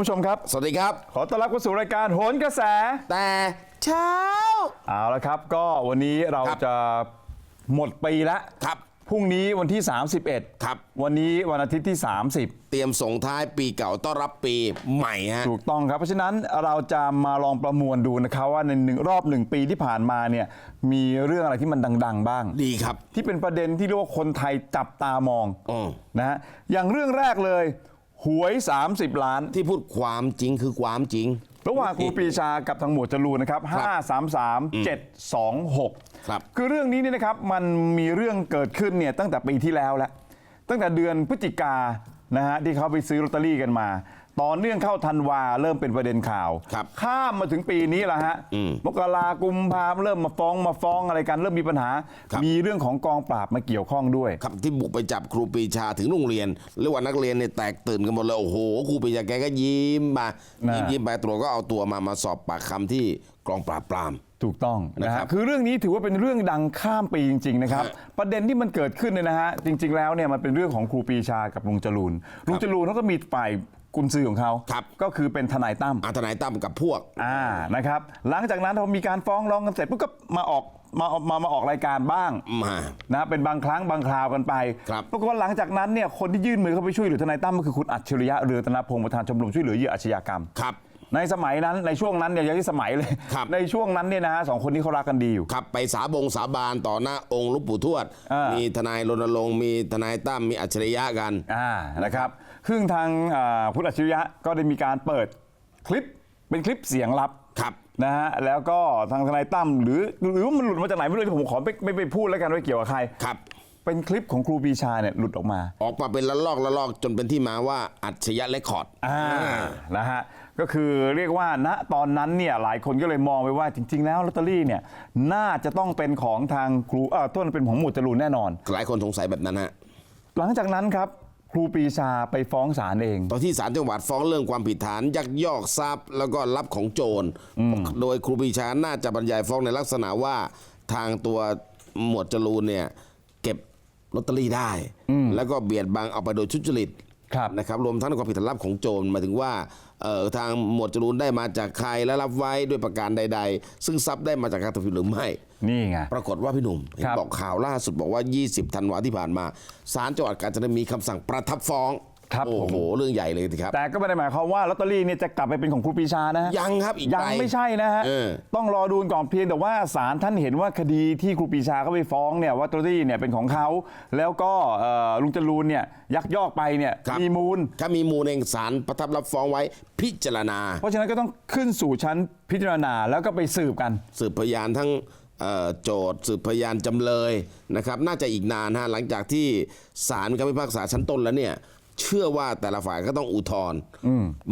สวัสดีคุณผู้ชมครับ สวัสดีครับ ขอต้อนรับเข้าสู่รายการโหนกระแส แต่เช้า เอาละครับ ก็วันนี้เราครับ จะหมดปีแล้วครับ พรุ่งนี้วันที่ 31 ครับ วันนี้วันอาทิตย์ที่ 30 เตรียมส่งท้ายปีเก่าต้อนรับปีใหม่ฮะ ถูกต้องครับ เพราะฉะนั้นเราจะมาลองประมวลดูนะครับว่าในหนึ่งรอบหนึ่งปีที่ผ่านมาเนี่ยมีเรื่องอะไรที่มันดัง ๆ บ้าง ดีครับ ที่เป็นประเด็นที่เรียกว่าคนไทยจับตามองอืม นะฮะอย่างเรื่องแรกเลย หวย 30 ล้าน ที่พูดความจริงคือความจริง ระหว่างครูปรีชากับทางหมวดจรูนนะครับครับ533 726ครับคือเรื่องนี้เนี่ยนะครับมันมีเรื่องเกิดขึ้นเนี่ยตั้งแต่ปีที่แล้วแล้ว ตั้งแต่เดือนพฤศจิกานะฮะที่เขาไปซื้อลอตเตอรี่กันมา ต่อเนื่องเข้าธันวาเริ่มเป็นประเด็นข่าว ครับข้ามมาถึงปีนี้แล้วฮะอืมมกรากุมภาเริ่มมาฟ้องมาฟ้องอะไรกัน เริ่มมีปัญหา ครับ มีเรื่องของกองปราบมาเกี่ยวข้องด้วย ครับที่บุกไปจับครูปรีชาถึงโรงเรียนเรียกว่านักเรียนเนี่ยแตกตื่นกันหมดเลยโอ้โหครูปรีชาแกก็ยิ้มมาน่ะ ยิ้มยิ้มไปตรวจก็เอาตัวมามาสอบปากคำที่กองปราบปราม ถูกต้องนะนะครัฮะบคือเรื่องนี้ถือว่าเป็นเรื่องดังข้ามปีจริงๆนะครับ ฮะประเด็นที่มันเกิดขึ้นเนี่ยนะฮะจริง ๆ แล้วเนี่ยมันเป็นเรื่องของครูปรีชากับลุงจรูนลุงจรูนเขาก็มีฝ่าย กุญซือของเขาครับ ก็คือเป็นทนายตั้มอาทนายตั้มกับพวก อ่านะครับ หลังจากนั้นพอมีการฟ้องร้องกันเสร็จปุ๊บก็มาออกมามามาออกรายการบ้างมา นะเป็นบางครั้งบางคราวกันไปครับปรากฏว่าหลังจากนั้นเนี่ยคนที่ยื่นมือเข้าไปช่วยเหลือทนายตั้มก็คือคุณอัจฉริยะเรืองรัตนพงศ์ประธานชมรมช่วยเหลือเหยื่ออาชญากรรม ครับ ในสมัยนั้นในช่วงนั้นเนี่ยยังที่สมัยเลย ครับ ในช่วงนั้นเนี่ยนะฮะสองคนนี้เขารักกันดีอยู่ ครับไปสาบงสาบานต่อหน้าองค์หลุงปู่ทวดมีทนายรณรงค์มีทนายตั้มมีอัจฉริยะกัน อ่านะครับ ซึ่งทางอ่าคุณอัจฉริยะก็ได้มีการเปิดคลิปเป็นคลิปเสียงลับครับนะฮะแล้วก็ทางทนายตั้มหรือหรือว่ามันหลุดมาจากไหนไม่รู้ผมขอไม่ไม่ไปพูดแล้วกันว่าเกี่ยวกับใครครับ เป็นคลิปของครูปรีชาเนี่ยหลุดออกมา ออกมาเป็นละลอกละลอกจนเป็นที่มาว่าอัจฉริยะเลคคอร์ดอ่านะฮะก็คือเรียกว่าณตอนนั้นเนี่ยหลายคนก็เลยมองไปว่าจริง ๆ แล้วลอตเตอรี่เนี่ยน่าจะต้องเป็นของทางครูเออต้นเป็นของหมวดจรูนแน่นอน หลายคนสงสัยแบบนั้นฮะหลังจากนั้นครับ ครูปรีชาไปฟ้องศาลเอง ตอนที่ศาลจังหวัดฟ้องเรื่องความผิดฐาน ยักยอกทรัพย์ แล้วก็รับของโจร โดยครูปรีชาน่าจะบรรยายฟ้องในลักษณะว่าทางตัวหมวดจรูนเนี่ยเก็บลอตเตอรี่ได้ แล้วก็เบียดบังเอาไปโดยทุจริตครับนะครับรวมทั้งความผิดฐานรับของโจรหมายถึงว่าเอ่อ ทางหมวดจรูนได้มาจากใครและรับไว้ด้วยประการใด ๆ ซึ่งทรัพย์ได้มาจากการทำผิดหรือไม่ นี่ไง ปรากฏว่าพี่หนุ่มเห็นครับบอกข่าวล่าสุดบอกว่า 20 ธันวาที่ผ่านมาศาลจังหวัดกาญจนบุรีมีคำสั่งประทับฟ้อง ครับโอ้โหเรื่องใหญ่เลยทีครับ แต่ก็ไม่ได้หมายความว่าลอตเตอรี่เนี่ยจะกลับไปเป็นของครูปรีชานะฮะยังครับอีกยังไกลไม่ใช่นะฮะเออ ต้องรอดูก่อนเพียงแต่ว่าศาลท่านเห็นว่าคดีที่ครูปรีชาเขาไปฟ้องเนี่ยว่าลอตเตอรี่เนี่ยเป็นของเขาแล้วก็เอ่อลุงจรูนเนี่ยยักยอกไปเนี่ยครับมีมูล ถ้ามีมูลเองศาลประทับรับฟ้องไว้พิจารณา เพราะฉะนั้นก็ต้องขึ้นสู่ชั้นพิจารณาแล้วก็ไปสืบกัน สืบพยานทั้งเอ่อโจทย์สืบพยานจำเลยนะครับ น่าจะอีกนานฮะหลังจากที่ศาลมีคำพิพากษาชั้นต้นแล้วเนี่ย เชื่อว่าแต่ละฝ่ายก็ต้องอุทธรณ์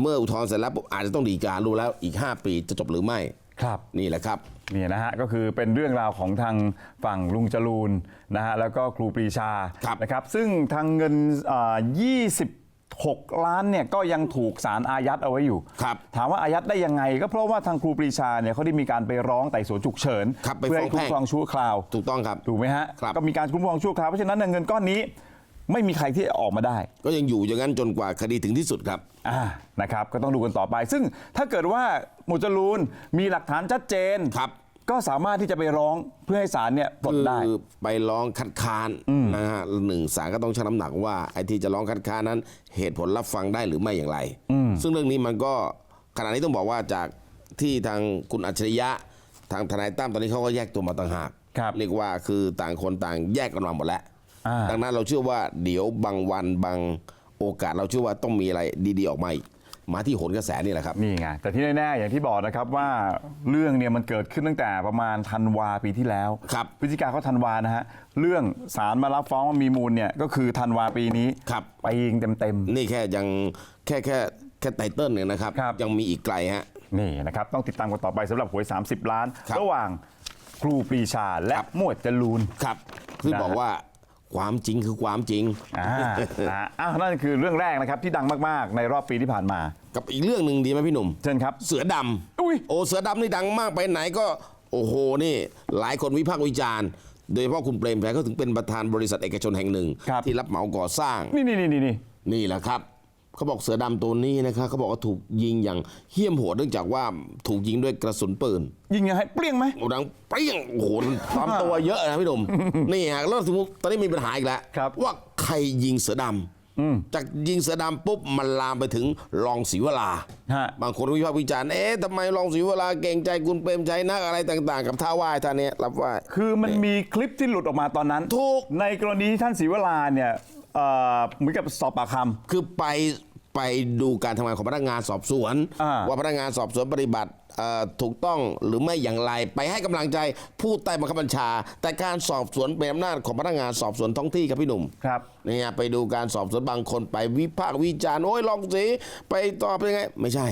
เมื่ออุทธรณ์เสร็จแล้วปุ๊บอาจจะต้องดีการู้แล้วอีก 5 ปีจะจบหรือไม่ครับนี่แหละครับเนี่ยนะฮะก็คือเป็นเรื่องราวของทางฝั่งลุงจรูนนะฮะแล้วก็ครูปรีชาครับนะครับ ซึ่งทางเงินอ่า26ล้านเนี่ยก็ยังถูกศาลอายัดเอาไว้อยู่ครับถามว่าอายัดได้ยังไง ก็เพราะว่าทางครูปรีชาเนี่ยเขาได้มีการไปร้องไต่สวนฉุกเฉินครับไปเพื่อให้ฟ้คุ้องมแพ่งครองชั่วคราว ถูกต้องครับ ถูกไหมฮะครับก็มีการคุ้มครองชั่วคราว เพราะฉะนั้นเงินก้อนนี้ ไม่มีใครที่จะออกมาได้ ก็ยังอยู่อย่างนั้นจนกว่าคดีถึงที่สุดครับอ่านะครับ ก็ต้องดูกันต่อไป ซึ่งถ้าเกิดว่าหมวดจรูนมีหลักฐานชัดเจน ครับก็สามารถที่จะไปร้องเพื่อให้ศาลเนี่ยปลดได้ คือไปร้องคัดค้านนะฮะหนึ่งศาลก็ต้องชั่งน้ำหนักว่าไอ้ที่จะร้องคัดค้านนั้น เหตุผลรับฟังได้หรือไม่อย่างไร ซึ่งเรื่องนี้มันก็ขณะนี้ต้องบอกว่าจากที่ทางคุณอัจฉริยะ ทางทนายตั้มตอนนี้เขาก็แยกตัวมาต่างหากครับ เรียกว่าคือต่างคนต่างแยกกันมาหมดแล้วอ่า ดังนั้นเราเชื่อว่าเดี๋ยวบางวันบางโอกาสเราเชื่อว่าต้องมีอะไรดีๆออกมาอีกมาที่โหนกระแสนี่แหละครับนี่ไงแต่ที่แน่ๆอย่างที่บอกนะครับว่าเรื่องเนี่ยมันเกิดขึ้นตั้งแต่ประมาณธันวาปีที่แล้วครับพฤศจิกาเขาธันวานะฮะเรื่องศาลมารับฟ้องว่ามีมูลเนี่ยก็คือธันวาปีนี้ครับไปยิงเต็มนี่แค่ยังแค่แค่แค่ไตเติ้ลเนี่ยนะครับครับยังมีอีกไกลฮะๆนี่นะครับต้องติดตามกันต่อไปสำหรับหวย 30 ล้านครับระหว่างครูปรีชาและครับหมวดจรูนครับคือนะฮะบอกว่า ความจริงคือความจริง อ่านะอ้าวนั่นคือเรื่องแรกนะครับที่ดังมากๆ ในรอบปีที่ผ่านมา กับอีกเรื่องหนึ่งดีไหมพี่หนุ่ม เช่นครับ เสือดอุ๊ยำโอ้เสือดำนี่ดังมากไปไหนก็ โอ้โหนี่ หลายคนวิพากษ์วิจารณ์ โดยเฉพาะคุณเปรมชัยเขาถึงเป็นประธานบริษัทเอกชนแห่งหนึ่ง ครับ ที่รับเหมาก่อสร้างนี่นี่นี่นี่นี่แหละครับ เขาบอกเสือดำตัวนี้นะครับเขาบอกว่าถูกยิงอย่างเหี้ยมโหดเนื่องจากว่าถูกยิงด้วยกระสุนปืน ยิงยังไงเปรี้ยงไหมโอ้ดังเปรี้ยงโอ้โหตามตัวเยอะนะพี่หนุ่มนี่ฮะแล้วสมมติตอนนี้มีปัญหาอีกแล้วครับว่าใครยิงเสือดำจากยิงเสือดำปุ๊บมันลามไปถึงรองศรีวราฮะบางคนวิพากษ์วิจารณ์เอ๊ะทำไมรองศรีวราเก่งใจคุณเปรมชัยนักอะไรต่าง ๆ กับท่าไหว้ท่านเนี้ยรับไหว้คือมันมีคลิปที่หลุดออกมาตอนนั้นถูกในกรณีที่ท่านศรีวราเนี่ยเอ่อเหมือนกับสอบปากคคือไป ไปดูการทำงานของพนักงานสอบสวนอ่าว่าพนักงานสอบสวนปฏิบัติเอ่อถูกต้องหรือไม่อย่างไร ไปให้กำลังใจผู้ใต้บังคับบัญชา แต่การสอบสวนเป็นอำนาจของพนักงานสอบสวนท้องที่ครับพี่หนุ่มำครับเนี่ยไปดูการสอบสวนบางคนไปวิพากษ์วิจารณ์โอ้ยลองสิไปตอบยังไง ไม่ใช่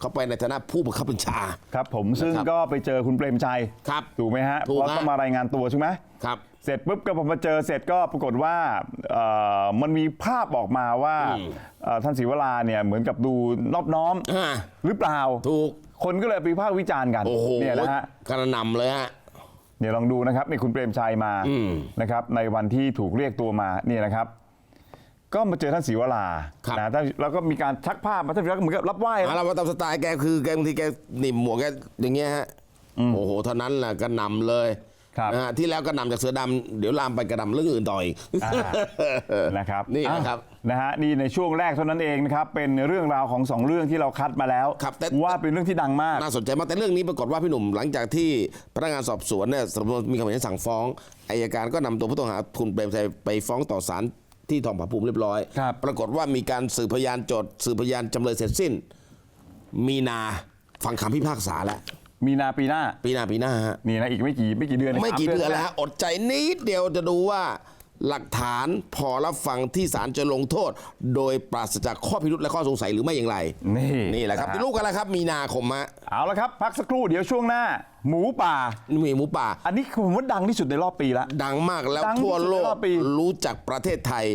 เขาไปในฐานะผู้บังคับบัญชา ครับผมซึ่งนะครับก็ไปเจอคุณเปรมชัยครับถูกไหมฮะถูกเพราะฮะต้องมารายงานตัวใช่ไหมครับ เสร็จปุ๊บก็พอมาเจอเสร็จก็ปรากฏว่าเอ่อมันมีภาพออกมาว่าเอ่อท่านศรีวราเนี่ยเหมือนกับดูนอบน้อมอ่า หรือเปล่า ถูก คนก็เลยไปวิพากษ์วิจารณ์กันโอ้โหเนี่ยนะฮะ กระหนำเลยฮะ เนี่ยลองดูนะครับนี่คุณเปรมชัยมาอืมนะครับในวันที่ถูกเรียกตัวมาเนี่ยนะครับ ก็มาเจอท่านศรีวราครับ นะท่านแล้วก็มีการชักภาพมาท่านศรีวราก็เหมือนกับรับไหว้อะเรามาตามสไตล์แกคือแกบางทีแกหนีบหมวกแกอย่างเงี้ยฮะโอ้โหเท่านั้นแหละกระหนำเลยครับ นะฮะที่แล้วกระหนำจากเสือดำเดี๋ยวลามไปกระหนำเรื่องอื่นต่ออีกอ่านะครับนี่นะครับอะนะฮะนี่ในช่วงแรกเท่านั้นเองนะครับเป็นเรื่องราวของสองเรื่องที่เราคัดมาแล้ว ครับแต่ ว่าเป็นเรื่องที่ดังมาก น่าสนใจมากแต่เรื่องนี้ปรากฏว่าพี่หนุ่มหลังจากที่พนักงานสอบสวนเนี่ยสำนวนมีคำเห็นสั่งฟ้องอายการก็นำตัวผู้ต้องหาคุณเปรมชัยไปฟ้องต่อศาล ที่ทองผาภูมิเรียบร้อย ครับปรากฏว่ามีการสืบพยานโจทย์สืบพยานจำเลยเสร็จสิ้น มีนาฟังคำพิพากษาแล้วมีนาปีหน้า ปีหน้าปีหน้าฮะ นี่นะอีกไม่กี่ไม่กี่เดือนไม่กี่สาเดือนแล้แล้วฮะอดใจนิดเดียวจะดูว่า หลักฐานพอรับฟังที่ศาลจะลงโทษ โดยปราศจากข้อพิรุธและข้อสงสัยหรือไม่อย่างไร นี่นี่แหละครับนะฮะที่รู้กันแล้วครับ มีนาคมฮะเอาละครับ พักสักครู่เดี๋ยวช่วงหน้า หมูป่านี่มีหมูป่า อันนี้ผมว่าดังที่สุดในรอบปีแล้วดังมากแล้วดังที่ทั่วโลสุดในกรอบปี รู้จักประเทศไทย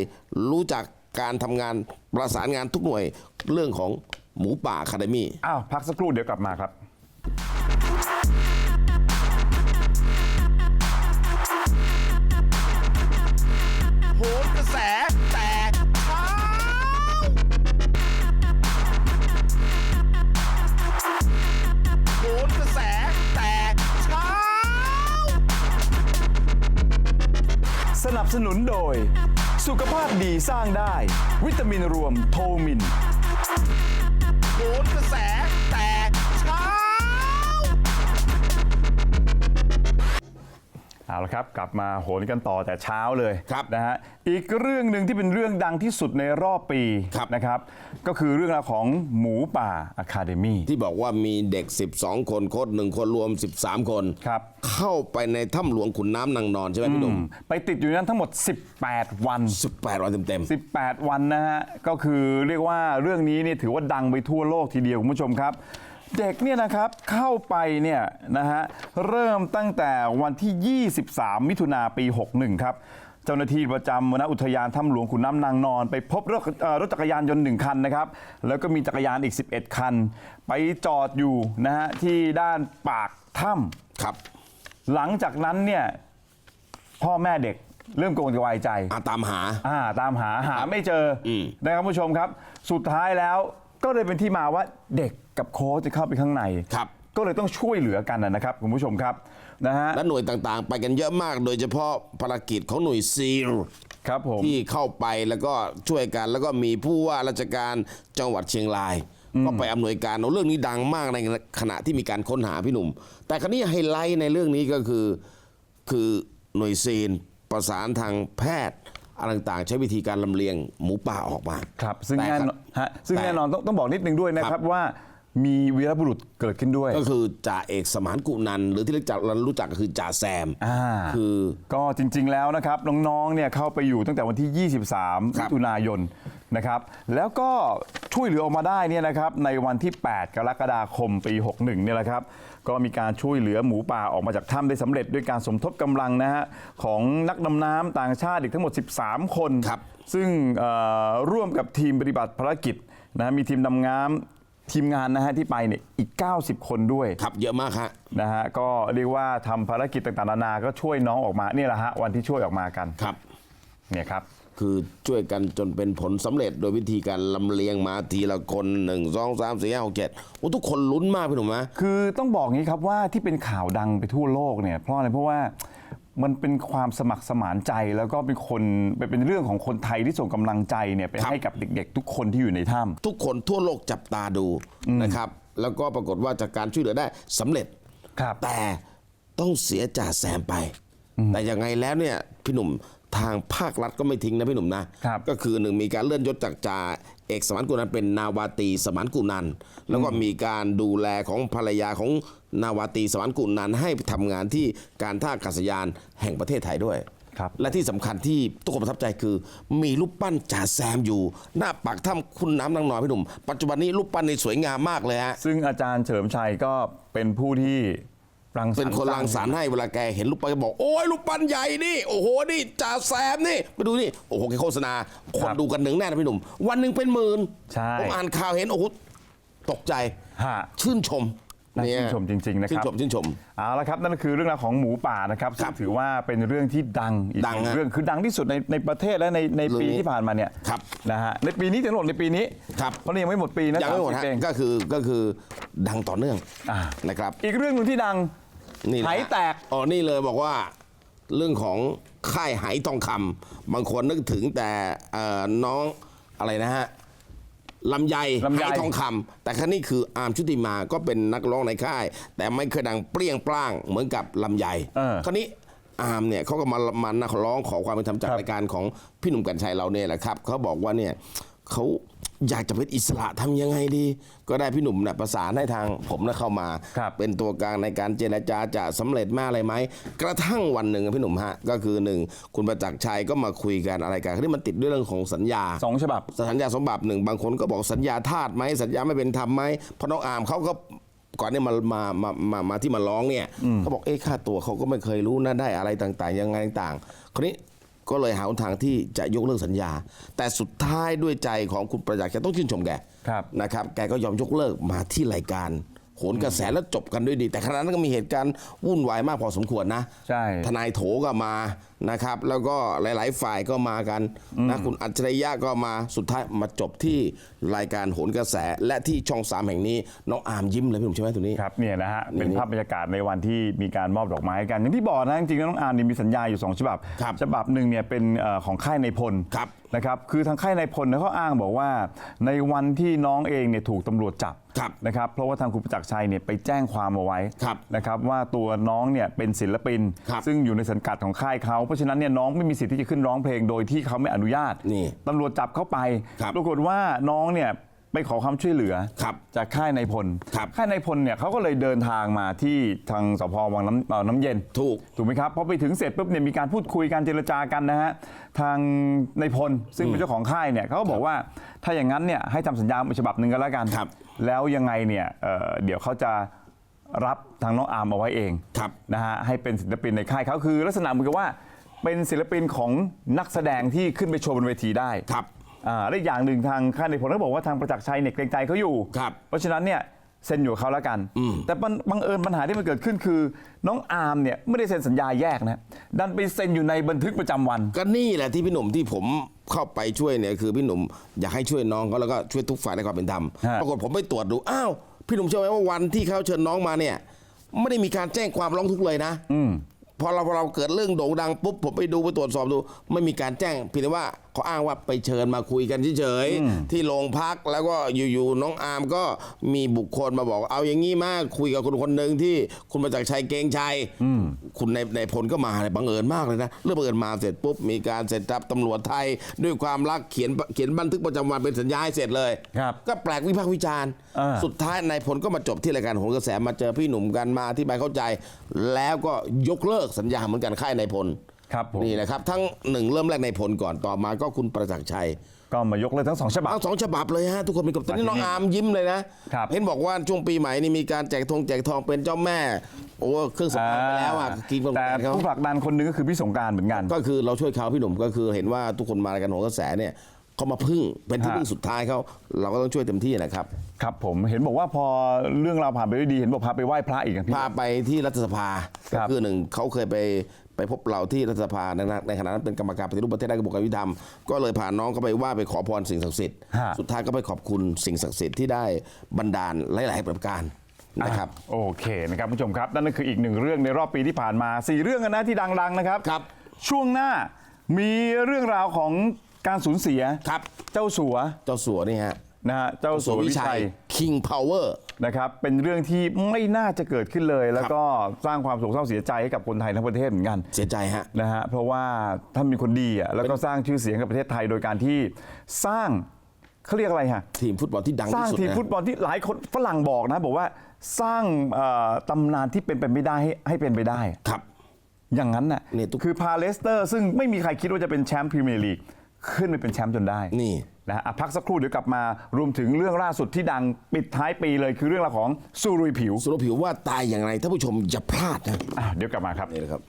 รู้จักการทำงานประสานงานทุกหน่วยเรื่องของหมูป่าคาเดมี่ อ้าวพักสักครู่เดี๋ยวกลับมาครับ โหนกระแสแต่เช้าโหนกระแสแตกเช้า สนับสนุนโดย สุขภาพดีสร้างได้ วิตามินรวมโทมิน เอาละครับกลับมาโหนกันต่อแต่เช้าเลยครับนะฮะอีกเรื่องหนึ่งที่เป็นเรื่องดังที่สุดในรอบปีครับนะครับ ก็คือเรื่องราวของหมูป่าอะคาเดมี่ที่บอกว่ามีเด็ก 12 คนโค้ดหนึ่งคนรวม 13 คนครับเข้าไปในถ้ำหลวงขุนน้ำนางนอนใช่ไหมพี่หนุ่มไปติดอยู่ในนั้นทั้งหมด 18 วัน 18 วันเต็ม18 วันนะฮะก็คือเรียกว่าเรื่องนี้เนี่ยถือว่าดังไปทั่วโลกทีเดียวคุณผู้ชมครับ เด็กเนี่ยนะครับเข้าไปเนี่ยนะฮะเริ่มตั้งแต่วันที่ 23 มิถุนาปี 61 ครับเจ้าหน้าที่ประจำวนอุทยานถ้ำหลวงขุนน้ำนางนอน ไปพบรถเอ่อรถจักรยานยนต์หนึ่งคันนะครับ แล้วก็มีจักรยานอีก 11 คัน ไปจอดอยู่นะฮะที่ด้านปากถ้ำๆครับ หลังจากนั้นเนี่ยพ่อแม่เด็กเริ่มโกงวายใจอาตามหา อ่าตามหาหาไม่เจออมนะครับผู้ชมครับ สุดท้ายแล้ว ก็เลยเป็นที่มาว่าเด็กกับโค้ชจะเข้าไปข้างใน ครับ ก็เลยต้องช่วยเหลือกันนะครับคุณผู้ชมครับนะฮะและหน่วยต่างๆ ไปกันเยอะมาก โดยเฉพาะภารกิจของหน่วยซีลครับผม ที่เข้าไปแล้วก็ช่วยกันแล้วก็มีผู้ว่าราชการจังหวัดเชียงราย ก็ไปอำนวยการเอาเรื่องนี้ดังมากในขณะที่มีการค้นหาพี่หนุ่ม แต่คราวนี้ไฮไลท์ในเรื่องนี้ก็คือคือหน่วยซีนประสานทางแพทย์ อะไรต่างๆ ใช้วิธีการลำเลียงหมูป่าออกมาครับซึ่งแต่ แน่ครับนอนฮะซึ่งแต่แน่นอนต้องต้องบอกนิดนึงด้วยนะคครัรับบว่ามีวีรบุรุษเกิดขึ้นด้วย ก็คือจ่าเอกสมานกุนันท์หรือที่รู้จักเรารู้จักก็คือจ่าแซมอ่า คือ ก็จริงๆแล้วนะครับน้องๆเนี่ยเข้าไปอยู่ตั้งแต่วันที่ 23ครัมิบ ถุนายนนะครับ แล้วก็ช่วยเหลือออกมาได้เนี่ยนะครับในวันที่ 8 กรกฎาคมปี 61เนี่ยแหละครับ ก็มีการช่วยเหลือหมูป่าออกมาจากถ้ำได้สำเร็จด้วยการสมทบกำลังนะฮะของนักดำน้ำต่างชาติอีกทั้งหมด 13 คนครับ ซึ่งเอ่อร่วมกับทีมปฏิบัติภารกิจนะฮะมีทีมดำน้ำทีมงานนะฮะที่ไปเนี่ยอีก 90 คนด้วย ครับเยอะมากฮะ นะฮะก็เรียกว่าทำภารกิจต่างๆนานาก็ช่วยน้องออกมาเนี่ยแหละฮะวันที่ช่วยออกมากันครับ เนี่ยครับ คือช่วยกันจนเป็นผลสำเร็จ โดยวิธีการลำเลียงมาทีละคนหนึ่งสองสามสี่ห้าหกเจ็ดโอ้ทุกคนลุ้นมากพี่หนุ่มนะคือต้องบอกงี้ครับว่าที่เป็นข่าวดังไปทั่วโลกเนี่ยเพราะอะไรเพราะว่ามันเป็นความสมัครสมานใจแล้วก็เป็นคนเป็นเป็นเรื่องของคนไทยที่ส่งกำลังใจเนี่ยไปครับให้กับเด็กๆ ทุกคนที่อยู่ในถ้ำทุกคนทั่วโลกจับตาดูนะครับ แล้วก็ปรากฏว่าจากการช่วยเหลือได้สำเร็จครับแต่ต้องเสียจ่าแซมไป แต่ยังไงแล้วเนี่ยพี่หนุ่ม ทางภาครัฐก็ไม่ทิ้งนะพี่หนุ่มนะ ครับก็คือหนึ่งมีการเลื่อนยศจากจ่าเอกสมานกุนันเป็นนาวาตรีสมานกุนันแล้วก็มีการดูแลของภรรยาของนาวาตรีสมานกุนันให้ทำงานที่การท่าอากาศยานแห่งประเทศไทยด้วย ครับ และที่สำคัญที่ทุกคนประทับใจคือ มีรูปปั้นจ่าแซมอยู่ หน้าปากถ้ำคุณน้ำนางนอนพี่หนุ่ม ปัจจุบันนี้รูปปั้นในสวยงามมากเลยฮะ ซึ่งอาจารย์เฉลิมชัยก็เป็นผู้ที่ รังสรรค์เป็นคนรังสรรค์ให้เวลาแกเห็นรูปปั้นแกบอก โอ้ยรูปปั้นใหญ่นี่ โอ้โหนี่จ่าแซมนี่ไปดูนี่โอ้โหแกโฆษณา คนดูกันหนึ่งแน่นะพี่หนุ่ม วันหนึ่งเป็นหมื่นใช่ ผมอ่านข่าวเห็นโอ้โหตกใจ ฮะ ชื่นชมน่าชื่นชมจริงๆนะครับ ชื่นชมชื่นชม เอาละครับนั่นก็คือเรื่องราวของหมูป่านะครับคซึ่รังบถือว่าเป็นเรื่องที่ดังอีกดังหนึ่ฮะเรื่องคือดังที่สุดในในประเทศและในในเรื่องปีนี้ที่ผ่านมาเนี่ยครับนะฮะในปีนี้ถึงหมดในปีนี้ครับ เพราะนี่ยังไม่หมดปีนะยังไม่หมด30ฮะเอง ก็คือก็คือดังต่อเนื่องอ่า นะครับ อีกเรื่องหนึงที่ดัง นี่นะไหแตก อ๋อ นี่เลยบอกว่าเรื่องของค่ายไหทองคำบางคนนึกถึงแต่เอ่อน้องอะไรนะฮะลำไยลำไยไหทองคำแต่ครั้นี้คืออาร์มชุติมาก็เป็นนักร้องในค่าย แต่ไม่เคยดังเปรี้ยงปร้างเหมือนกับลำไยเออ คราวนี้อาร์มเนี่ยเขาก็มามานักร้องขอความเป็นธรรมจากครับรายการของพี่หนุ่มกัญชัยเราเนี่ยแหละครับเขาบอกว่าเนี่ยเขา อยากจะเป็นอิสระทำยังไงดี ก็ได้พี่หนุ่มเนี่ยประสานให้ทางผมนะเข้ามา ครับ เป็นตัวกลางในการเจรจาจะสำเร็จมากอะไรไหมกระทั่งวันหนึ่งพี่หนุ่มฮะก็คือหนึ่งคุณประจักษ์ชัยก็มาคุยกันอะไรกันที่มันติดด้วยเรื่องของสัญญา สองฉบับ สัญญาสมบัติหนึ่งบางคนก็บอกสัญญาทาสไหมสัญญาไม่เป็นธรรมไหมเพราะน้องอาร์มเขาก็ก่อนเนี่ยมามามามามาที่มาร้องเนี่ยเขาบอกเอ๊ะค่าตัวเขาก็ไม่เคยรู้นะได้อะไรต่างๆ ยังไงต่างๆคราวนี้ ก็เลยหาหนทางที่จะยกเลิกสัญญา แต่สุดท้ายด้วยใจของคุณประจักษ์ชัยต้องชื่นชมแกครับนะครับ แกก็ยอมยกเลิกมาที่รายการ โหนกระแสแล้วจบกันด้วยดี แต่ขณะนั้นก็มีเหตุการณ์วุ่นวายมากพอสมควรนะใช่ ทนายโถก็มานะครับ แล้วก็หลาย ๆ ฝ่ายก็มากันนะคุณอัจฉริยะก็มาสุดท้ายมาจบที่รายการโหนกระแสและที่ช่องสามแห่งนี้น้องอาร์มยิ้มเลยพี่หนุ่มใช่ไหมตัวนี้ ครับเนี่ยนะฮะนี่เป็นภาพบรรยากาศในวันที่มีการมอบดอกไม้กันอย่างที่บอกนะจริงๆแล้วน้องอาร์มเนี่ยมีสัญญาอยู่2ฉบับครับ ฉบับหนึ่งเนี่ยเป็นเอ่อของค่ายในพลครับ นะครับคือทางค่ายในพลเนี่ยเขาอ้างบอกว่า ในวันที่น้องเองเนี่ยถูกตำรวจจับครับนะครับเพราะว่าทางคุณประจักษ์ชัยเนี่ยไปแจ้งความเอาไว้ครับนะครับว่าตัวน้องเนี่ยเป็นศิลปิน ครับซึ่งอยู่ในสังกัดของค่ายเขาเพราะฉะนั้นเนี่ยน้องไม่มีสิทธิ์ที่จะขึ้นร้องเพลงโดยที่เขาไม่อนุญาตนี่ตำรวจจับเข้าไป ครับปรากฏว่าน้องเนี่ย ไปขอความช่วยเหลือครับจากค่ายในพลครับค่ายในพลเนี่ยเขาก็เลยเดินทางมาที่ทางสพวังน้ำเอ่อน้ำเย็น ถูก ถูกไหมครับพอไปถึงเสร็จปุ๊บเนี่ยมีการพูดคุยการเจรจากันนะฮะทางในพลซึ่งเป็นเจ้าของค่ายเนี่ยเขาก็บอกว่าถ้าอย่างนั้นเนี่ยให้ทำสัญญาอีกฉบับหนึ่งก็แล้วกันครับ แล้วยังไงเนี่ยเอ่อเดี๋ยวเขาจะรับทางน้องอาร์มเอาไว้เองครับ นะฮะให้เป็นศิลปินในค่ายเขาคือ ลักษณะเหมือนกับว่าเป็นศิลปินของนักแสดงที่ขึ้นไปโชว์บนเวทีได้ ครับ อ่าและอีกอย่างหนึ่งทางค่ายในพลก็บอกว่าทางประจักษ์ชัยเนี่ยเกรงใจเขาอยู่ ครับเพราะฉะนั้นเนี่ยเซ็นอยู่กับเขาแล้วกันแต่บังบังเอิญปัญหาที่มันเกิดขึ้นคือ น้องอาร์มเนี่ยไม่ได้เซ็นสัญญาแยกนะดันไปเซ็นอยู่ในบันทึกประจำวัน ก็นี่แหละที่พี่หนุ่มที่ผมเข้าไปช่วยเนี่ยคือพี่หนุ่มอยากให้ช่วยน้องเขาแล้วก็ช่วยทุกฝ่ายในความเป็นธรรมฮะ ปรากฏผมไปตรวจดูอ้าวพี่หนุ่มเชื่อไหมว่าวันที่เขาเชิญน้องมาเนี่ยไม่ได้มีการแจ้งความร้องทุกข์เลยนะพอเราพอเราเกิดเรื่องโด่งดังปุ๊บผมไปดูไปตรวจสอบดู ไม่มีการแจ้งเพียงแต่ว่าเขาอ้างว่าไปเชิญมาคุยกันเฉยๆที่โรงพักแล้วก็อยู่ๆน้องอาร์มก็มีบุคคลมาบอก เอาอย่างงี้มาคุยกับคนคนหนึ่งที่คุณประจักษ์ชัยเกรงชัยคุณในในพลก็มาเลยบังเอิญมากเลยนะเรื่องบังเอิญมาเสร็จปุ๊บมีการเสร็จจับตำรวจไทยด้วยความรักเขียนเขียนบันทึกประจำวันเป็นสัญญาให้เสร็จเลยครับก็แปลกวิพากษ์วิจารณ์อ่าสุดท้ายนายพลก็มาจบที่รายการโหนกระแสมาเจอพี่หนุ่มกันมาที่ไปเข้าใจ แล้วก็ยกเลิกสัญญาเหมือนกันค่ายนายพล ครับผม นี่นะครับ ทั้งหนึ่งเริ่มแรกนายพลก่อนต่อมาก็คุณประจักษ์ชัยก็มายกเลยทั้งสองฉบับ เอาสองฉบับเลยฮะ ทุกคนมีกับตอนนี้น้องอาร์มยิ้มเลยนะครับ เห็นบอกว่าช่วงปีใหม่นี่มีการแจกทงแจกทองเป็นเจ้าแม่ โอ้เครื่องสำอางไปแล้วอะกินคนแต่เขา ผู้ผลักดันคนหนึงก็คือพี่สงกรารเหมือนกัน ก็คือเราช่วยเขาพี่หนุ่มก็คือเห็นว่าทุกคนมารายการโหนกระแสเนี่ย เขามาพึ่งเป็นที่ฮะพึ่งสุดท้ายเขาเราก็ต้องช่วยเต็มที่นะครับ ครับผมเห็นบอกว่าพอเรื่องราวผ่านไปด้วยดี เห็นบอกพาไปไหว้พระอีกอะพี่ พาไปที่รัฐสภาครัก็บคือหนึ่งเขาเคยไปไปพบเราที่รัฐสภาในขณะในขณะนั้นเป็นกรรมการปฏิรูปประเทศด้านกระบวนการยุติธรรมก็เลยพาน้องเขาไปไหว่าไปขอพรสิ่งศักดิ์สิทธิ์ฮะ สุดท้ายก็ไปขอบคุณสิ่งศักดิ์สิทธิ์ที่ได้บันดาลหลาย ๆ ประการนะครับ อะโอเคนะครับผู้ชมครับ นั่นก็คืออีกหนึ่งเรื่องในรอบปีที่ผ่านมาสี่เรื่องนะที่ดังๆนะครับ ครับ ช่วงหน้ามีเรื่องราวของ การสูญเสียครับ เจ้าสัวเจ้าสัวนี่ฮะนะฮะเจ้าสัววิชัย King Power นะครับเป็นเรื่องที่ไม่น่าจะเกิดขึ้นเลย แล้วก็สร้างความโศกเศร้าเสียใจให้กับคนไทยทั้งประเทศเหมือนกันเสียใจฮะนะฮะเพราะว่าท่านเป็นคนดีอะแล้วก็สร้างชื่อเสียงกับประเทศไทยโดยการที่สร้างเขาเรียกอะไรฮะทีมฟุตบอลที่ดังสร้างที่สุดทีมนะฟุตบอลที่หลายคนฝรั่งบอกนะ บอกว่าสร้างเอ่อตำนานที่เป็นไปไม่ได้ให้ให้เป็นไปได้ครับ อย่างนั้นน่ะเนี่ยทุกคือพาเลสเตอร์ ซึ่งไม่มีใครคิดว่าจะเป็นแชมป์พรีเมียร์ลีก ขึ้นไปเป็นแชมป์จนได้นี่นะฮะอะพักสักครู่เดี๋ยวกลับมารวมถึงเรื่องล่าสุดที่ดังปิดท้ายปีเลยคือเรื่องราวของซูรุยผิว สุรผิวว่าตายอย่างไรท่านผู้ชมอย่าพลาดนะอะเดี๋ยวกลับมาครับ นี่นะครับ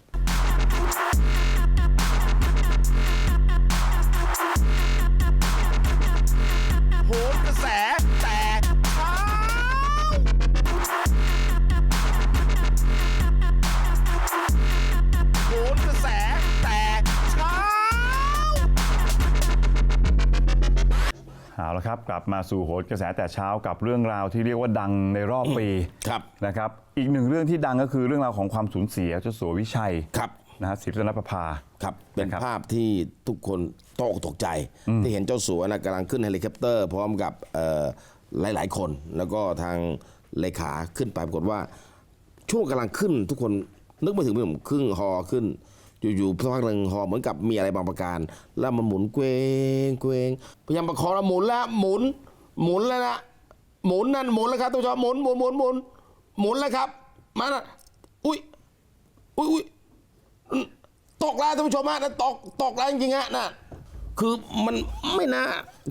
เอาละครับ กลับมาสู่โหนกระแสแต่เช้ากับเรื่องราวที่เรียกว่าดังในรอบปีครับนะครับ อีกหนึ่งเรื่องที่ดังก็คือเรื่องราวของความสูญเสียเจ้าสัววิชัยครับนะฮะศิริรัตนประภา ครับเป็นนะครับภาพที่ทุกคนตกตกใจ ที่เห็นเจ้าสัวนะกำลังขึ้นเฮลิคอปเตอร์ พร้อมกับเอ่อหลาย ๆ คน แล้วก็ทางเลขาขึ้นไปปรากฏว่า ช่วงกำลังขึ้นทุกคนนึกไม่ถึงไม่ผมครึ่งฮอขึ้น อยู่ๆสักพักหนึ่งฮอเหมือนกับมีอะไรบางประการ แล้วมันหมุนเกวงเกวงพยายามประคองแล้วหมุนแล้วหมุน หมุนแล้วนะหมุนนั่นหมุนแล้วครับทุกท่านหมุนหมุนหมุนหมุนหมุนแล้วครับมานะอุ้ยอุ้ยอุ้ยตกแล้วท่านผู้ชมฮะนั่นตกตกแล้วจริงๆฮะน่ะคือมันไม่น่า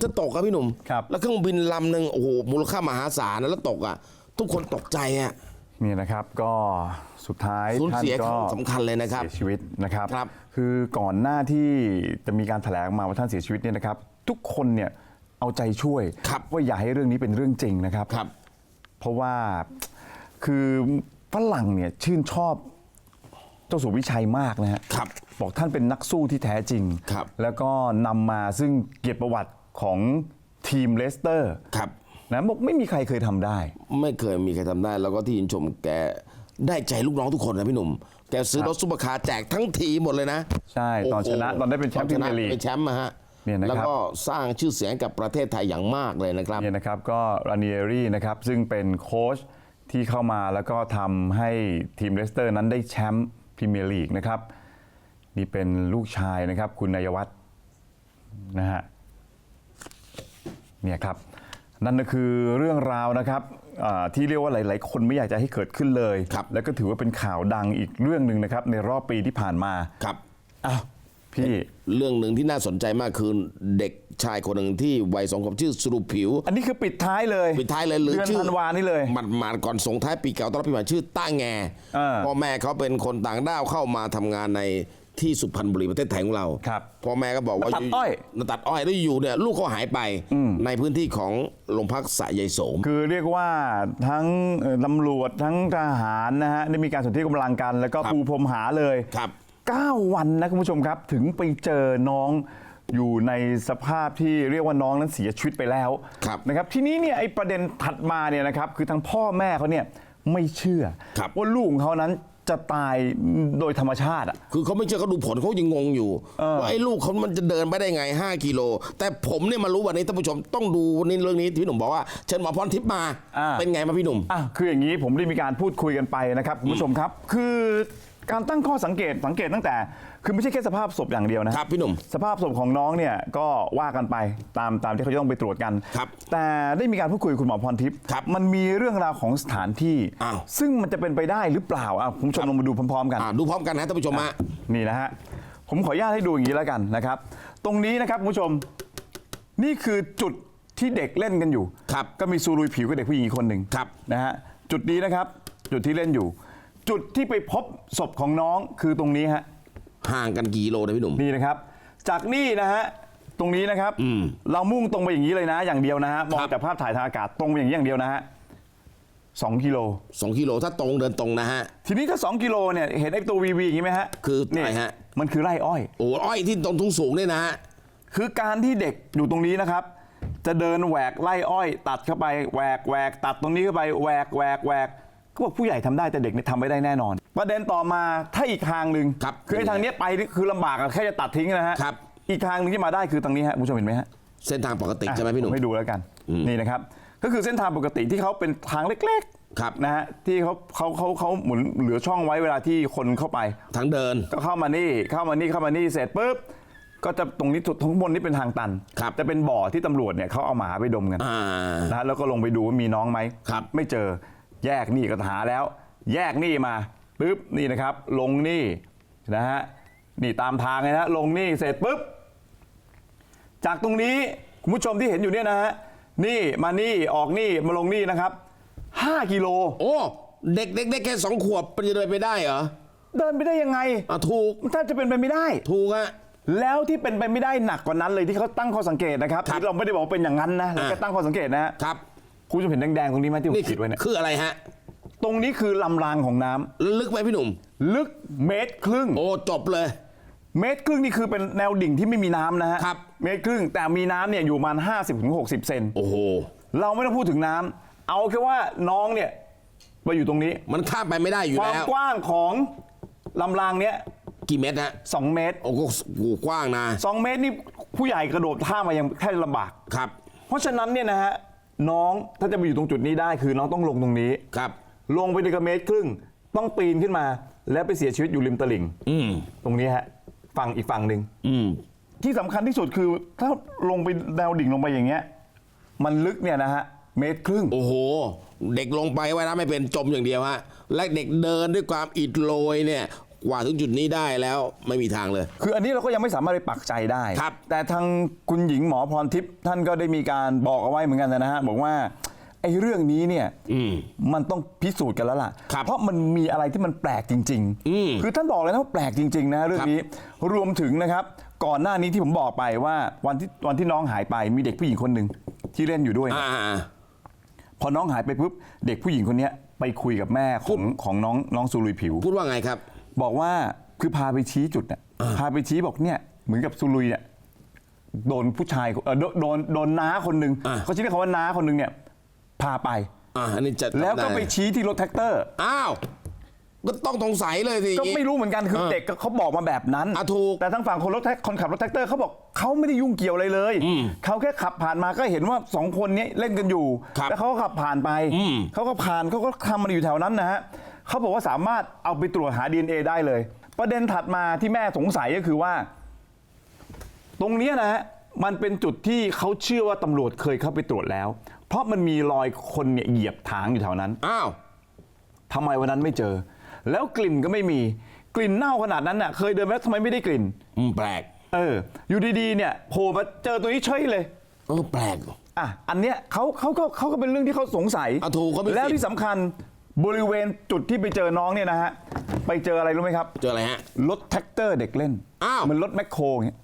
จะตกครับพี่หนุ่ม ครับ แล้วเครื่องบินลำหนึ่งโอ้โหมูลค่ามหาศาลนะแล้วตกอะ ทุกคนตกใจอะ นี่นะครับก็สุดท้ายสูญท่านเสียก็สำคัญเลยนะครับ เสียชีวิตนะครับ ครับ คือก่อนหน้าที่จะมีการแถลงมาว่าท่านเสียชีวิตเนี่ยนะครับ ทุกคนเนี่ยเอาใจช่วย ครับ ว่าอย่าให้เรื่องนี้เป็นเรื่องจริงนะครับ ครับ เพราะว่าคือฝรั่งเนี่ยชื่นชอบเจ้าสัววิชัยมากนะฮะครับบอกท่านเป็นนักสู้ที่แท้จริง ครับแล้วก็นำมาซึ่งเกียรติประวัติของทีมเลสเตอร์ครับ นะบอกไม่มีใครเคยทำได้ ไม่เคยมีใครทำได้ แล้วก็ที่ยินชมแกได้ใจลูกน้องทุกคนนะพี่หนุ่ม แกซื้อรถซุปเปอร์คาร์แจกทั้งทีมหมดเลยนะใช่ตอนโโหชนะตอนได้เป็นแชมป์ตอชะพรีเมียร์ลีกเป็นแชมป์มาฮะเนี่ยนะครับ แล้วก็สร้างชื่อเสียงให้กับประเทศไทยอย่างมากเลยนะครับ เนี่ยนะครับก็รานิเอรี่นะครับซึ่งเป็นโค้ชที่เข้ามาแล้วก็ทำให้ทีมเลสเตอร์นั้นได้แชมป์พรีเมียร์ลีกนะครับ นี่เป็นลูกชายนะครับ คุณนายวัฒน์นะฮะเนี่ยครับ นั่นก็คือเรื่องราวนะครับอ่าที่เรียกว่าหลาย ๆ คนไม่อยากจะให้เกิดขึ้นเลย ครับแล้วก็ถือว่าเป็นข่าวดังอีกเรื่องหนึ่งนะครับในรอบปีที่ผ่านมาครับ อ้าวพี่ เรื่องหนึ่งที่น่าสนใจมากคือเด็กชายคนหนึ่งที่วัยสองขวบชื่อสรุปผิว อันนี้คือปิดท้ายเลยปิดท้ายเลยหรือเดือนชื่อธันวานี่เลย หมัดหมาดก่อนส่งท้ายปีเก่าต้อนรับปีใหม่ชื่อต้าแงอ่า พ่อแม่เขาเป็นคนต่างด้าวเข้ามาทำงานใน ที่สุพรรณบุรีประเทศไทยของเราครับพ่อแม่ก็บอกว่ามาตัดอ้อยมาตัดอ้อยแล้วอยู่เนี่ยลูกเขาหายไปในพื้นที่ของโรงพักสะยายโสม คือเรียกว่าทั้งเอ่อตำรวจทั้งทหารนะฮะได้มีการสนที่กำลังกัน แล้วก็ครับปูพรมหาเลยครับ9วันนะคุณผู้ชมครับ ถึงไปเจอน้องอยู่ในสภาพที่เรียกว่าน้องนั้นเสียชีวิตไปแล้วครับนะครับทีนี้เนี่ยไอ้ประเด็นถัดมาเนี่ยนะครับคือทางพ่อแม่เขาเนี่ยไม่เชื่อครับว่าลูกของเขานั้น จะตายโดยธรรมชาติอะ คือเขาไม่เชื่อเขาดูผลเขายังงงอยู่ว่าไอ้ลูกเขามันจะเดินไปได้ไง 5 กิโล แต่ผมเนี่ยมารู้วันนี้ท่านผู้ชมต้องดูวันนี้เรื่องนี้ที่พี่หนุ่มบอกว่าเชิญหมอพรทิพย์มา อ่า เป็นไงมาพี่หนุ่ม อะคืออย่างนี้ผมได้มีการพูดคุยกันไปนะครับคุณผู้ชมครับ คือการตั้งข้อสังเกตสังเกตตั้งแต่ คือไม่ใช่แค่สภาพศพอย่างเดียวนะ ครับพี่หนุ่ม สภาพศพของน้องเนี่ยก็ว่ากันไปตามตามที่เขาจะต้องไปตรวจกัน ครับแต่ได้มีการพูดคุยกับคุณหมอพรทิพย์ครับมันมีเรื่องราวของสถานที่ อ้าว ซึ่งมันจะเป็นไปได้หรือเปล่าอะคุณผู้ชมลองมาดูพร้อมๆกัน อ่าดูพร้อมกันนะท่านผู้ชมฮะ นี่นะฮะ ผมขออนุญาตให้ดูอย่างนี้แล้วกันนะครับ ตรงนี้นะครับคุณผู้ชม นี่คือจุดที่เด็กเล่นกันอยู่ ครับก็มีซูรุยผิวกับเด็กผู้หญิงอีกคนหนึ่งครับ นะฮะ จุดนี้นะครับ จุดที่เล่นอยู่ จุดที่ไปพบศพของน้องคือตรงนี้ฮะ ห่างกันกี่กิโลนะพี่หนุ่ม นี่นะครับ จากนี่นะฮะตรงนี้นะครับ อืมเรามุ่งตรงไปอย่างนี้เลยนะ อย่างเดียวนะฮะมองครับ จากภาพถ่ายทางอากาศตรงไปอย่างนี้อย่างเดียวนะฮะสองกิโล สองกิโลถ้าตรงเดินตรงนะฮะ ทีนี้ถ้า 2 กิโลเนี่ยเห็นไอ้ตัววีวีอย่างนี้ไหมฮะคือเนี่อะไรยฮะ มันคือไร่อ้อย โอ้อ้อยที่ตรงทุ่งสูงเนี่ยนะฮะ คือการที่เด็กอยู่ตรงนี้นะครับ จะเดินแหวกไล่อ้อย ตัดเข้าไปแหวกแหวกตัดตรงนี้เข้าไปแหวกแหวกแหวก ก็บอกผู้ใหญ่ทำได้แต่เด็กเนี่ยทำไม่ได้แน่นอน ประเด็นต่อมาถ้าอีกทางหนึ่งครับคือไอ้ทางเนี้ยไปนี่คือลำบากอะแค่จะตัดทิ้งนะฮะครับ อีกทางหนึงที่มาได้คือตรงนี้ฮะคุณผู้ชมเห็นไหมฮะ เส้นทางปกติใช่ไหมพี่หนุ่ม ผให้ดูแล้วกันอืมนี่นะครับ ก็คือเส้นทางปกติที่เขาเป็นทางเล็กครับๆนะฮะที่เขาเขาเขาเขาเหมือนเหลือช่องไว้เวลาที่คนเข้าไป ทางเดิน ก็เข้ามานี่เข้ามานี่เข้ามานี่เสร็จปุ๊บก็จะตรงนี้ทุกทั้งบนนี่เป็นทางตันครับ จะเป็นบ่อที่ตำรวจเนี่ยเขาเอาหมาไปดมกันอ่า นะฮะแล้วก็ลงไปดูว่ามีน้องไหมครับ ไม่เจอ แยกนี่ก็หาแล้ว แยกนี่มาปุ๊บนี่นะครับ ลงนี่นะฮะนี่ตามทางเลยนะลงนี่เสร็จปุ๊บจากตรงนี้คุณผู้ชมที่เห็นอยู่เนี่ยนะฮะนี่มานี่ออกนี่มาลงนี่นะครับ 5 กิโล โอ้เด็กเด็กเด็กแค่สองขวบมันจะเดินไปได้เหรอเดินไปได้ยังไงอะถูกถ้าจะเป็นไปไม่ได้ ถูกฮะแล้วที่เป็นไปไม่ได้หนักกว่านั้นเลยที่เขาตั้งข้อสังเกตนะครับครับที่เราไม่ได้บอกว่าเป็นอย่างนั้นนะเราอ่าแค่ตั้งข้อสังเกตนะฮะครับ คุณจะเห็นแดงๆตรงนี้ไหมที่ผมนี่ขีดไว้เนี่ยคืออะไรฮะ ตรงนี้คือลำรางของน้ำลึกไหมพี่หนุ่ม ลึกเมตรครึ่ง โอ้จบเลย เมตรครึ่งนี่คือเป็นแนวดิ่งที่ไม่มีน้ำนะฮะครับ เมตรครึ่งแต่มีน้ำเนี่ยอยู่ประมาณ50ถึง60 เซนโอ้โห เราไม่ต้องพูดถึงน้ำเอาแค่ว่าน้องเนี่ยไปอยู่ตรงนี้ มันข้ามไปไม่ได้อยู่ความแล้ว กว้างของลำรางเนี้ยกี่เมตรฮะ2เมตรโอ้โหกว้างนะ2เมตรนี่ผู้ใหญ่กระโดดข้ามมายังแค่ลำบาก ครับ เพราะฉะนั้นเนี่ยนะฮะ น้องถ้าจะไปอยู่ตรงจุดนี้ได้คือน้องต้องลงตรงนี้ ครับ ลงไปในกระเมตรครึ่ง ต้องปีนขึ้นมา แล้วไปเสียชีวิตอยู่ริมตลิ่งอืมตรงนี้ฮะฝั่งอีกฝั่งหนึ่งอืมที่สำคัญที่สุดคือถ้าลงไปแนวดิ่งลงไปอย่างเงี้ย มันลึกเนี่ยนะฮะเมตรครึ่ง โอ้โห เด็กลงไปว่ายน้ำไม่เป็นจมอย่างเดียวฮะและเด็กเดินด้วยความอิดโรยเนี่ย กว่าถึงจุดนี้ได้แล้วไม่มีทางเลย คืออันนี้เราก็ยังไม่สามารถไปปักใจได้ ครับ แต่ทางคุณหญิงหมอพรทิพย์ท่านก็ได้มีการบอกเอาไว้เหมือนกันนะฮะ บอกว่าไอ้เรื่องนี้เนี่ยอืมมันต้องพิสูจน์กันแล้วล่ะ ครับเพราะมันมีอะไรที่มันแปลกจริงอืมคือท่านบอกเลยนะว่าแปลกจริง ๆ นะเรื่องนี้รวมถึงนะครับ ก่อนหน้านี้ที่ผมบอกไปว่าวันที่วันที่น้องหายไปมีเด็กผู้หญิงคนหนึ่งที่เล่นอยู่ด้วยนะอ่าพอน้องหายไปปุ๊บเด็กผู้หญิงคนเนี้ยไปคุยกับแม่ของของน้องน้องซูลุยผิว พูดว่าไงครับ บอกว่าคือพาไปชี้จุดน่ะพาไปชี้บอกเนี่ยเหมือนกับซูลุยเนี่ยโดนผู้ชายเออโดนโดนโดนน้าคนหนึ่งอะ เขาชี้เรียกเขาว่าน้าคนหนึ่งเนี่ยพาไป อ่าอันนี้จะแล้วก็ไปด้ชี้ที่รถแท็กเตอร์ อ้าวก็ต้องสงสัยเลยสิก็ไม่รู้เหมือนกันคือเออเด็กก็เขาบอกมาแบบนั้น อะถูก แต่ทางฝั่งคนรถแท็กคนขับรถแท็กเตอร์เขาบอกเขาไม่ได้ยุ่งเกี่ยวอะไรเลยอืมเขาแค่ขับผ่านมาก็เห็นว่าสองคนนี้เล่นกันอยู่ ครับแล้วเขาก็ขับผ่านไปอืมเขาก็ผ่านเขาก็ทำมันอยู่แถวนั้นนะฮะ เขาบอกว่าสามารถเอาไปตรวจหา DNA ได้เลย ประเด็นถัดมาที่แม่สงสัยก็คือว่า ตรงเนี้ยนะฮะมันเป็นจุดที่เขาเชื่อว่าตำรวจเคยเข้าไปตรวจแล้ว เพราะมันมีรอยคนเนี่ยเหยียบถางอยู่แถวนั้น อ้าว ทำไมวันนั้นไม่เจอ แล้วกลิ่นก็ไม่มี กลิ่นเน่าขนาดนั้นน่ะ เคยเดินไปแล้วทำไมไม่ได้กลิ่น อืมแปลก เออ อยู่ดีๆ เนี่ยโผล่มาเจอตัวนี้เฉยเลย เออแปลก อะ อันเนี้ยเขาเขาก็เขาก็เป็นเรื่องที่เขาสงสัยอะถูกเขามีสิทธิ์ แล้วที่สำคัญ บริเวณจุดที่ไปเจอน้องเนี่ยนะฮะไปเจออะไรรู้ไหมครับ เจออะไรฮะ รถแท็กเตอร์เด็กเล่นอ้าว เหมือนรถแมคโครเงี้ย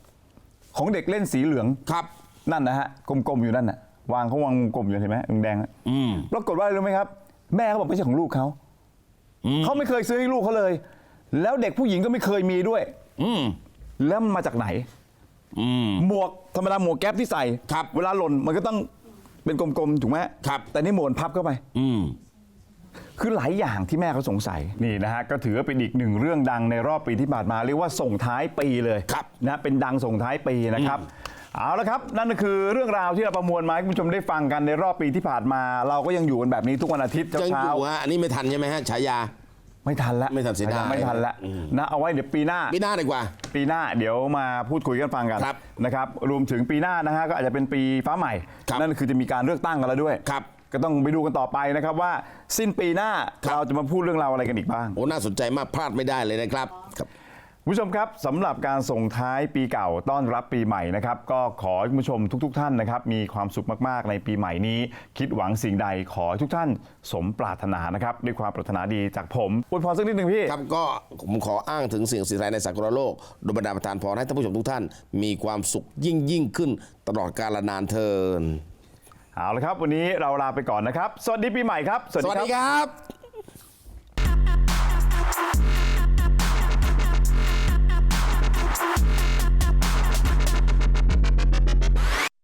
ของเด็กเล่นสีเหลือง ครับ นั่นนะฮะกลมๆอยู่นั่นน่ะวางเขาวางกลมๆอยู่เห็นไหมแดงๆน่ะอืม ปรากฏว่าอะไรรู้ไหมครับ แม่เขาบอกไม่ใช่ของลูกเขาเขาไม่เคยซื้อให้ลูกเขาเลย แล้วเด็กผู้หญิงก็ไม่เคยมีด้วย อืม แล้วมันมาจากไหน อืม หมวกธรรมดาหมวกแก๊ปที่ใส่ครับเวลาหล่นมันก็ต้องเป็นกลมๆถูกไหมครับ แต่นี่หมวนพับเข้าไป อืม คือหลายอย่างที่แม่เขาสงสัยนี่นะฮะก็ถือว่าเป็นอีกหนึ่งเรื่องดังในรอบปีที่ผ่านมาเรียกว่าส่งท้ายปีเลยครับนะเป็นดังส่งท้ายปีนะครับเอาละครับนั่นก็คือเรื่องราวที่เราประมวลมาให้คุณผู้ชมได้ฟังกันในรอบปีที่ผ่านมา เราก็ยังอยู่กันแบบนี้ทุกวันอาทิตย์ยังอเช้ายู่ฮะอันนี้ไม่ทันใช่ไหมฮะฉายาๆไม่ทันละไม่ทันเสียดาย ไม่ทันละนะเอาไว้เดี๋ยวปีหน้า ไม่น่าดีกว่า ปีหน้าเดี๋ยวมาพูดคุยกันฟังกันครับนะครับรวมถึงปีหน้านะฮะก็อาจจะเป็นปีฟ้าใหม่ ครับ นั่นคือจะมีการเลือกตั้งกันแล้วด้วย ครับ ก็ต้องไปดูกันต่อไปนะครับว่าสิ้นปีหน้าครับเราจะมาพูดเรื่องราวอะไรกันอีกบ้างโอ้น่าสนใจมากพลาดไม่ได้เลยนะครับครับคุณผู้ชมครับสำหรับการส่งท้ายปีเก่าต้อนรับปีใหม่นะครับ ก็ขอให้คุณผู้ชมทุกๆท่านนะครับ มีความสุขมากๆในปีใหม่นี้ คิดหวังสิ่งใดขอให้ทุกท่านสมปรารถนานะครับ ด้วยความปรารถนาดีจากผมอวยพรสักนิดหนึ่งพี่ ครับก็ผมขออ้างถึงสิ่งสิ่งใดในสากลโลกโดยบรรดาประธานพรให้ท่านผู้ชมทุกท่าน มีความสุขยิ่งยิ่งขึ้นตลอดกาลนานเทิน เอาละครับ วันนี้เราลาไปก่อนนะครับ สวัสดีปีใหม่ครับ สวัสดีครับ